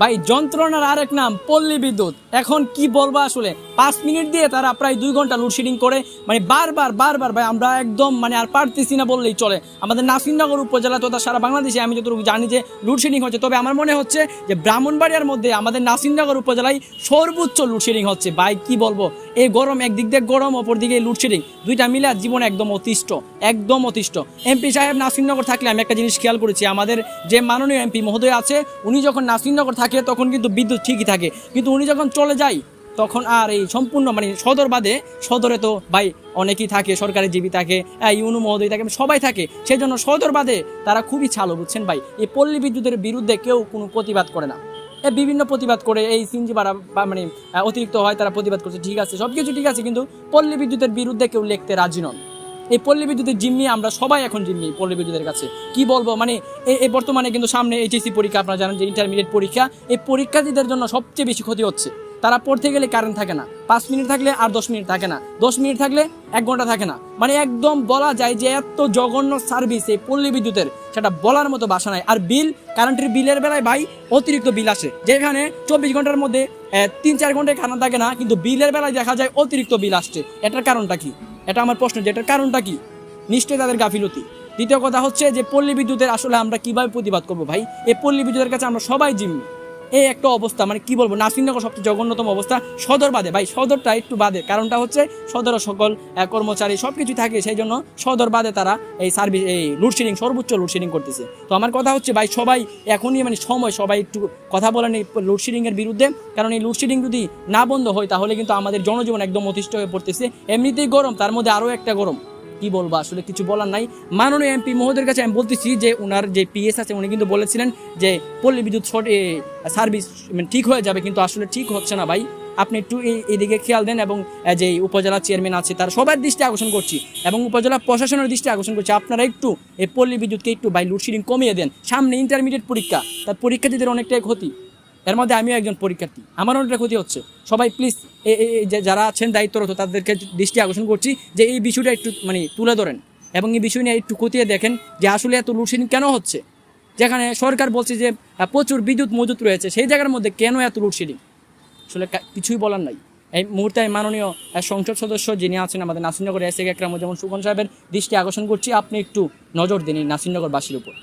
ভাই, যন্ত্রণার আরেক নাম, পল্লী বিদ্যুৎ। এখন কি বলব আসলে? পাঁচ মিনিট দিয়ে তারা প্রায় দুই ঘণ্টা লোডশেডিং করে। মানে বারবার বারবার ভাই, আমরা একদম মানে আর পারতেছি না বললেই চলে। আমাদের নাসিরনগর উপজেলা তথা সারা বাংলাদেশে আমি যতটুকু জানি যে লোডশেডিং হচ্ছে। তবে আমার মনে হচ্ছে যে ব্রাহ্মণবাড়িয়ার মধ্যে আমাদের নাসিরনগর উপজেলায় সর্বোচ্চ লোডশেডিং হচ্ছে। ভাই, কি বলব? এই গরম একদিক দিয়ে গরম, অপর দিকে লোডশেডিং দুইটা মিলে জীবন একদম অতিষ্ঠ একদম অতিষ্ঠ। এমপি সাহেব নাসিরনগর থাকলে আমি একটা জিনিস খেয়াল করেছি, আমাদের যে মাননীয় এমপি মহোদয় আছে, উনি যখন নাসিরনগর থাকে তখন কিন্তু বিদ্যুৎ ঠিকই থাকে। কিন্তু উনি যখন চলে যায়, তখন আর এই সম্পূর্ণ মানে সদর বাদে, সদরে তো ভাই অনেকেই থাকে, সরকারি জীবী থাকে ইউনু মহোদয় থাকে, সবাই থাকে। সেই জন্য সদর বাদে তারা খুবই ছালো, বুঝছেন ভাই? এই পল্লী বিদ্যুতের বিরুদ্ধে কেউ কোনো প্রতিবাদ করে না। বিভিন্ন প্রতিবাদ করে এই সিনজি ভাড়া মানে অতিরিক্ত হয় তারা প্রতিবাদ করছে, ঠিক আছে সব কিছু ঠিক আছে, কিন্তু পল্লী বিদ্যুতের বিরুদ্ধে কেউ লিখতে রাজি নন। এই পল্লী বিদ্যুতের জিম্মি আমরা সবাই এখন জিম্মি পল্লী বিদ্যুতের কাছে। কি বলব? মানে এই বর্তমানে কিন্তু সামনে এইচএসসি পরীক্ষা, আপনারা জানেন যে ইন্টারমিডিয়েট পরীক্ষা, এই পরীক্ষার্থীদের জন্য সবচেয়ে বেশি ক্ষতি হচ্ছে। তারা পড়তে গেলে কারেন্ট থাকে না। পাঁচ মিনিট থাকলে আর দশ মিনিট থাকে না। দশ মিনিট থাকলে এক ঘণ্টা থাকে না। মানে একদম বলা যায় যে এত জঘন্য সার্ভিস এই পল্লী বিদ্যুতের, সেটা বলার মতো বাসা নাই। আর বিল কারেন্টের বিলের বেলায় ভাই অতিরিক্ত বিল আসে। যেখানে চব্বিশ ঘণ্টার মধ্যে তিন চার ঘন্টায় খানা থাকে না, কিন্তু বিলের বেলায় দেখা যায় অতিরিক্ত বিল আসছে। এটার কারণটা কি? এটা আমার প্রশ্ন, যে এটার কারণটা কি? নিশ্চয়ই তাদের গাফিলতি। দ্বিতীয় কথা হচ্ছে যে পল্লী বিদ্যুতের আসলে আমরা কীভাবে প্রতিবাদ করব ভাই? এই পল্লী বিদ্যুতের কাছে আমরা সবাই জিম্মি। এই একটা অবস্থা মানে কি বলব, নাসিরনগর সবচেয়ে জঘন্যতম অবস্থা, সদর বাদে। ভাই, সদরটা একটু বাদে, কারণটা হচ্ছে সদর সকল কর্মচারী সব কিছু থাকে, সেই জন্য সদর বাদে তারা এই সার্ভিস, এই লোডশেডিং সর্বোচ্চ লোডশেডিং করতেছে। তো আমার কথা হচ্ছে, ভাই, সবাই এখনই মানে সময়, সবাই একটু কথা বলেন এই লোডশেডিংয়ের বিরুদ্ধে, কারণ এই লোডশেডিং যদি না বন্ধ হয়, তাহলে কিন্তু আমাদের জনজীবন একদম অতিষ্ঠ হয়ে পড়তেছে। এমনিতেই গরম, তার মধ্যে আরও একটা গরম। কি বলব, আসলে কিছু বলার নাই। মাননীয় এমপি মহোদয়ের কাছে আমি বলতেছি যে ওনার যে পিএস আছে, উনি কিন্তু বলেছিলেন যে পল্লী বিদ্যুৎ শর্ট সার্ভিস মানে ঠিক হয়ে যাবে, কিন্তু আসলে ঠিক হচ্ছে না ভাই। আপনি একটু এদিকে খেয়াল দেন এবং যে উপজেলা চেয়ারম্যান আছে, তার সবার দৃষ্টি আকর্ষণ করছি এবং উপজেলা প্রশাসনের দৃষ্টি আকর্ষণ করছি। আপনারা একটু এই পল্লী বিদ্যুৎকে একটু বাই লোডশেডিং কমিয়ে দেন। সামনে ইন্টারমিডিয়েট পরীক্ষা, তার পরীক্ষার্থীদের অনেকটাই ক্ষতি। এর মধ্যে আমিও একজন পরীক্ষার্থী। আমার অনেকটা ক্ষতি হচ্ছে। সবাই প্লিজ যারা আছেন দায়িত্বরত, তাদেরকে দৃষ্টি আকর্ষণ করছি যে এই বিষয়টা একটু মানে তুলে ধরেন এবং এই বিষয় নিয়ে একটু খতিয়ে দেখেন যে আসলে এত লোডশেডিং কেন হচ্ছে? যেখানে সরকার বলছে যে প্রচুর বিদ্যুৎ মজুত রয়েছে, সেই জায়গার মধ্যে কেন এত লোডশেডিং আসলে কিছুই বলার নাই। এই মুহূর্তে মাননীয় সংসদ সদস্য যিনি আছেন আমাদের নাসিরনগর এস একরাম যেমন সুখন সাহেবের দৃষ্টি আকর্ষণ করছি। আপনি একটু নজর দিন এই নাসিরনগরবাসীর উপর।